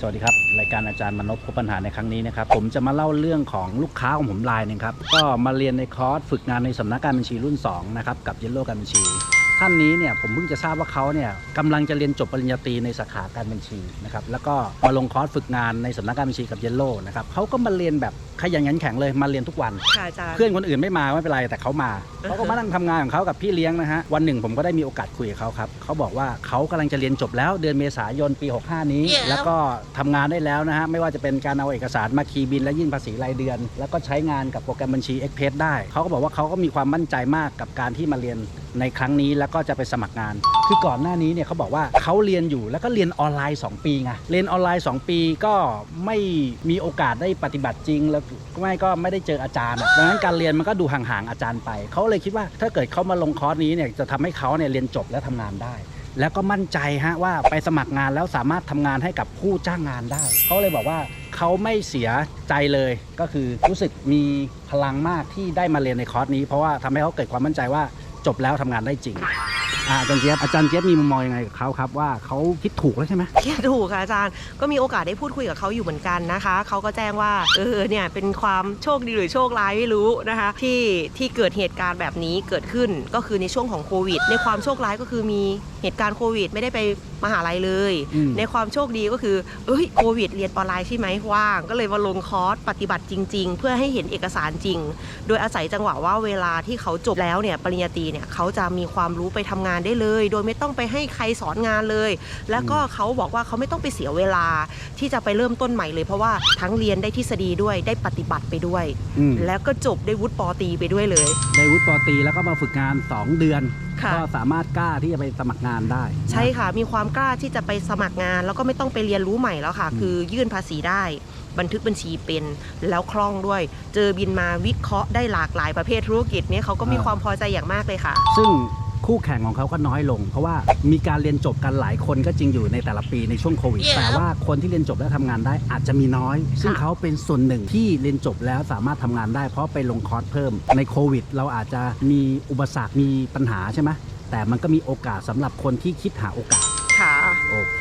สวัสดีครับ รายการอาจารย์มนพพบปัญหาในครั้งนี้นะครับ ผมจะมาเล่าเรื่องของลูกค้าของผมรายหนึ่งครับ ก็มาเรียนในคอร์สฝึกงานในสำนักการบัญชีรุ่น 2 นะครับ กับเยลโล่การบัญชี ท่านนี้เนี่ยผมเพิ่งจะทราบว่าเขาเนี่ยกำลังจะเรียนจบปริญญาตรีในสาขาการบัญชีนะครับแล้วก็มาลงคอร์สฝึกงานในสำนักการบัญชีกับเยลโล่นะครับเขาก็มาเรียนแบบขยันขันแข็งเลยมาเรียนทุกวัน ค่ะอาจารย์ เพื่อนคนอื่นไม่มาไม่เป็นไรแต่เขามาเขาก็มานั่งทำงานของเขากับพี่เลี้ยงนะฮะวันหนึ่งผมก็ได้มีโอกาสคุยกับเขาครับเขาบอกว่าเขากำลังจะเรียนจบแล้วเดือนเมษายนปี 65 นี้แล้วก็ทำงานได้แล้วนะฮะไม่ว่าจะเป็นการเอาเอกสารมาคีย์บินและยื่นภาษีรายเดือน แล้วก็ใช้งานกับโปรแกรมบัญชี e x p r e s s ได้เขาก็บอกว่าเขาก็มีความมั่นใจมากกับการที่มาเรียนในครั้งนี้แล้วก็จะไปสมัครงาน คือก่อนหน้านี้เนี่ยเขาบอกว่าเขาเรียนอยู่แล้วก็เรียนออนไลน์ 2 ปีไงเรียนออนไลน์ 2 ปีก็ไม่มีโอกาสได้ปฏิบัติจริง แล้วไม่ก็ไม่ได้เจออาจารย์อะดังนั้นการเรียนมันก็ดูห่างๆอาจารย์ไปเขาเลยคิดว่าถ้าเกิดเขามาลงคอร์สนี้เนี่ยจะทำให้เขาเนี่ยเรียนจบและทำงานได้แล้วก็มั่นใจฮะว่าไปสมัครงานแล้วสามารถทำงานให้กับผู้จ้างงานได้ เขาเลยบอกว่าเขาไม่เสียใจเลยก็คือรู้สึกมีพลังมากที่ได้มาเรียนในคอร์สนี้ เพราะว่าทำให้เขาเกิดความมั่นใจว่า จบแล้วทำงานได้จริงอ่าอาจารย์เจี๊ยบอาจารย์เจี๊ยบมีมุมมองยังไงกับเขาครับว่าเขาคิดถูกแล้วใช่ไหมคิดถูกค่ะอาจารย์ก็มีโอกาสได้พูดคุยกับเขาอยู่เหมือนกันนะคะเขาก็แจ้งว่าเออเนี่ยเป็นความโชคดีหรือโชคร้ายไม่รู้นะคะที่ที่เกิดเหตุการณ์แบบนี้เกิดขึ้นก็คือในช่วงของโควิด ในความโชคร้ายก็คือมีเหตุการณ์โควิด ไม่ได้ไปมหาลัยเลย อืม ในความโชคดีก็คือ เอ้ยโควิดเรียนออนไลน์ใช่ไหมว่าง ก็เลยมาลงคอร์สปฏิบัติจริง ๆ เพื่อให้เห็นเอกสารจริง โดยอาศัยจังหวะว่าเวลาที่เขาจบแล้วเนี่ยปริญญาตรีเนี่ยเขาจะมีความรู้ไปทำงานได้เลย โดยไม่ต้องไปให้ใครสอนงานเลย แล้วก็เขาบอกว่าเขาไม่ต้องไปเสียเวลาที่จะไปเริ่มต้นใหม่เลย เพราะว่าทั้งเรียนได้ทฤษฎีด้วยได้ปฏิบัติไปด้วย อืมแล้วก็จบได้วุฒิปอตรีไปด้วยเลย ได้วุฒิปอตรีแล้วก็มาฝึกงาน 2 เดือน ค่ะ ก็สามารถกล้าที่จะไปสมัครงานได้ใช่ค่ะ มีความกล้าที่จะไปสมัครงาน แล้วก็ไม่ต้องไปเรียนรู้ใหม่แล้วค่ะอืมคือยื่นภาษีได้ บันทึกบัญชีเป็นแล้วคล่องด้วย เจอบินมาวิเคราะห์ได้หลากหลายประเภทธุรกิจเนี่ยเขาก็มีความพอใจอย่างมากเลยค่ะ ซึ่ง คู่แข่งของเขาก็น้อยลง เพราะว่ามีการเรียนจบกันหลายคนก็จริงอยู่ในแต่ละปีในช่วงโควิด แต่ว่าคนที่เรียนจบแล้วทำงานได้อาจจะมีน้อย ซึ่งเขาเป็นส่วนหนึ่งที่เรียนจบแล้วสามารถทำงานได้ เพราะไปลงคอร์สเพิ่ม ในโควิด เราอาจจะมีอุปสรรคมีปัญหาใช่ไหมแต่มันก็มีโอกาสสำหรับคนที่คิดหาโอกาสค่ะโอเค